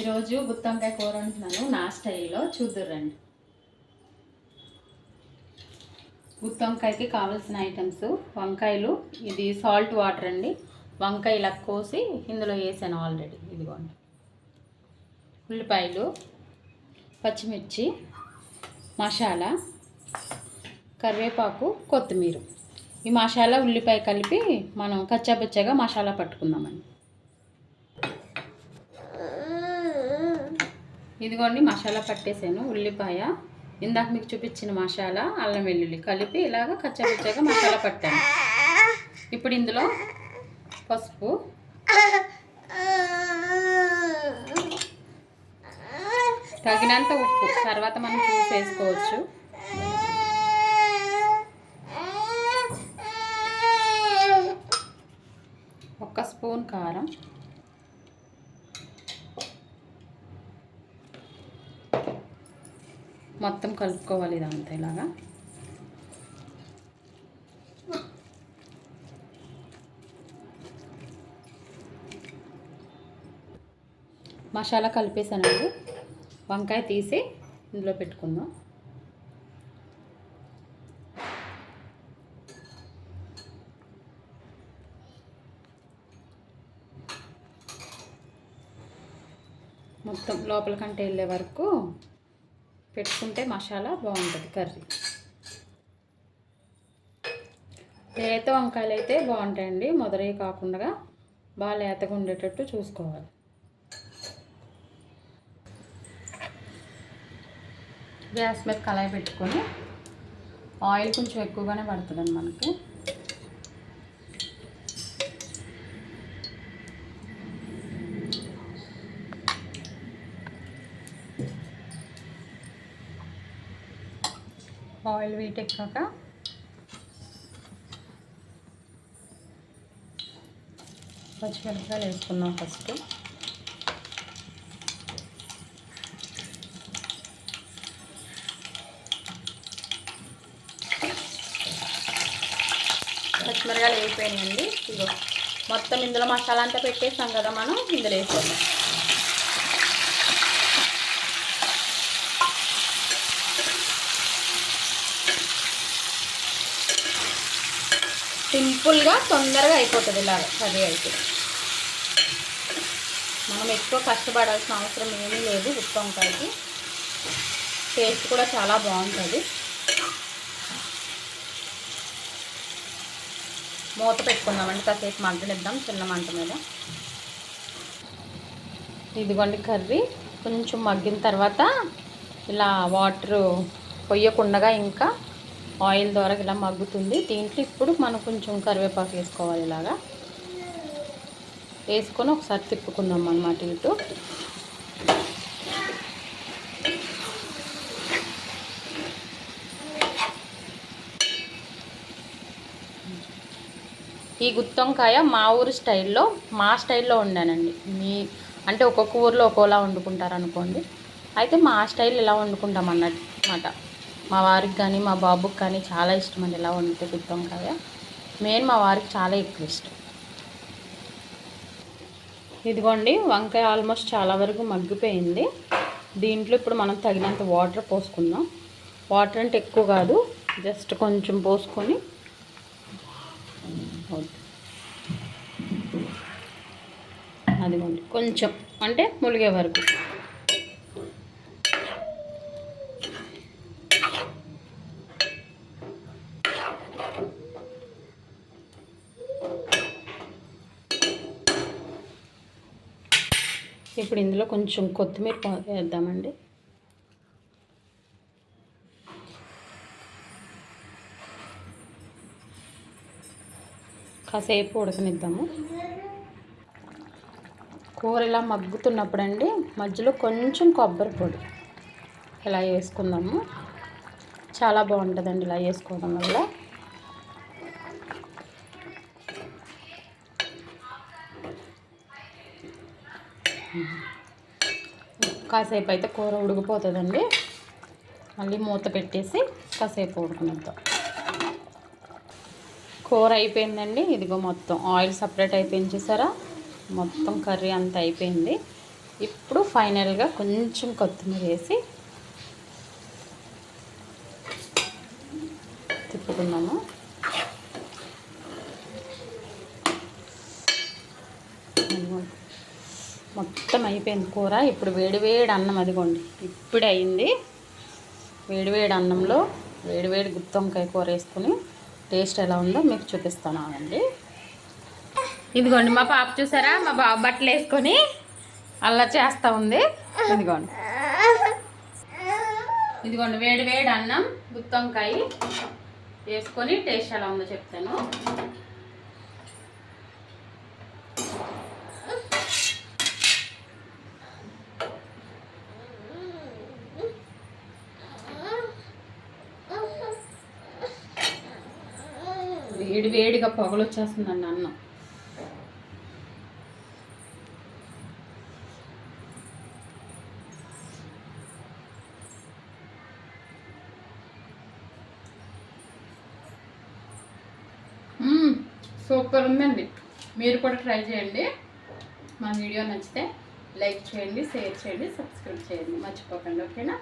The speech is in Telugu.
ఈరోజు గుత్తొంకాయ కూర అంటున్నాను. నా స్టైల్లో చూద్దురండి గుత్తొంకాయకి కావాల్సిన ఐటమ్స్ వంకాయలు ఇది సాల్ట్ వాటర్ అండి. వంకాయ ఇలా కోసి ఇందులో వేసాను ఆల్రెడీ. ఇదిగోండి. ఉల్లిపాయలు పచ్చిమిర్చి మసాలా కరివేపాకు కొత్తిమీర. ఈ మసాలా ఉల్లిపాయ కలిపి మనం కచ్చాపచ్చాగా మసాలా పట్టుకుందామండి. ఇదిగోండి మసాలా పట్టేసాను ఉల్లిపాయ. ఇందాక మీకు చూపించిన మసాలా అల్లం వెల్లుల్లి కలిపి ఇలాగ కచ్చపచ్చగా మసాలా పట్టాను. ఇప్పుడు ఇందులో పసుపు. తగినంత ఉప్పు. తర్వాత మనం చూసి వేసుకోవచ్చు. ఒక్క స్పూన్ కారం. మొత్తం కలుపుకోవాలి ఇదంతా ఇలాగా. మసాలా కలిపేసానండి వంకాయ తీసి ఇందులో పెట్టుకుందాం. మొత్తం లోపల కంటే వెళ్ళే వరకు పెట్టుకుంటే మసాలా బాగుంటుంది కర్రీ. లేత వంకాయలు అయితే బాగుంటాయండి మొదలై కాకుండా బాగా లేతగా ఉండేటట్టు చూసుకోవాలి. గ్యాస్ మీద కళాయి పెట్టుకొని ఆయిల్ కొంచెం ఎక్కువగానే పడుతుందండి మనకి. ఆయిల్ వీటెక్కాక పచ్చిమిరపకాయలు వేసుకున్నాం ఫస్ట్. పచ్చిమిరపకాయలు వేయిపోయినాయండి ఇదిగో మొత్తం ఇందులో మసాలా అంతా పెట్టేసాం కదా మనం ఇందులో వేసేద్దాం. సింపుల్గా తొందరగా అయిపోతుంది ఇలాగ కర్రీ అయితే. మనం ఎక్కువ కష్టపడాల్సిన అవసరం ఏమీ లేదు ఉప్పు వంకాయకి టేస్ట్ కూడా చాలా బాగుంటుంది. మూత పెట్టుకుందామండి కాసేపు మంటనిద్దాం చిన్న మంట మీద. ఇదిగోండి కర్రీ. కొంచెం మగ్గిన తర్వాత ఇలా వాటర్ పొయ్యకుండగా ఇంకా ఆయిల్ ద్వారా ఇలా మగ్గుతుంది. దీంట్లో ఇప్పుడు మనం కొంచెం కరివేపాకు వేసుకోవాలి ఇలాగా. వేసుకొని ఒకసారి తిప్పుకుందాం అన్నమాట ఇటు. ఈ గుత్తొంకాయ మా ఊరు స్టైల్లో మా స్టైల్లో వండానండి మీ అంటే ఒక్కొక్క ఊర్లో ఒక్కోలా వండుకుంటారు అనుకోండి అయితే మా స్టైల్ ఇలా వండుకుంటాం అన్నమాట. మా వారికి కానీ మా బాబుకి కానీ చాలా ఇష్టం అండి ఇలా వండితే గుత్తొంకాయ మెయిన్ మా వారికి చాలా ఎక్కువ ఇష్టం. ఇదిగోండి వంకాయ ఆల్మోస్ట్ చాలా వరకు మగ్గిపోయింది. దీంట్లో ఇప్పుడు మనం తగినంత వాటర్ పోసుకుందాం. వాటర్ అంటే ఎక్కువ కాదు జస్ట్ కొంచెం పోసుకొని. అదిగోండి కొంచెం అంటే ములిగే వరకు. ఇప్పుడు ఇందులో కొంచెం కొత్తిమీర వేద్దామండి. కాసేపు ఉడకనిద్దాము. కూర ఇలా మగ్గుతున్నప్పుడు అండి మధ్యలో కొంచెం కొబ్బరి పొడి ఇలా వేసుకుందాము. చాలా బాగుంటుందండి ఇలా వేసుకోవడం వల్ల. కాసేపు అయితే కూర ఉడికిపోతుందండి. మళ్ళీ మూత పెట్టేసి కాసేపు ఉడకనిద్దాం. కూర అయిపోయిందండి. ఇదిగో మొత్తం ఆయిల్ సపరేట్ అయిపోయింది చూసారా? మొత్తం కర్రీ అంతా అయిపోయింది. ఇప్పుడు ఫైనల్గా కొంచెం కొత్తిమీర వేసి తిప్పుకున్నాము ఇదిగోండి. మొత్తం అయిపోయింది కూర. ఇప్పుడు వేడివేడి అన్నం అదిగోండి. ఇప్పుడే అయింది. వేడివేడి అన్నంలో వేడివేడి గుత్తొంకాయ కూర వేసుకుని టేస్ట్ ఎలా ఉందో మీకు చూపిస్తాను ఇదిగోండి మా పాప చూసారా? మా బాబు బట్టలు వేసుకొని అలా చేస్తూ ఉంది. ఇదిగోండి. ఇదిగోండి వేడి వేడి అన్నం గుత్తొంకాయ వేసుకొని టేస్ట్ ఎలా ఉందో చెప్తాను. వేడి వేడిగా పొగలు వచ్చేస్తుందండి అన్నం సూపర్ ఉందండి. మీరు కూడా ట్రై చేయండి. మా వీడియో నచ్చితే లైక్ చేయండి షేర్ చేయండి సబ్స్క్రైబ్ చేయండి. మర్చిపోకండి ఓకేనా?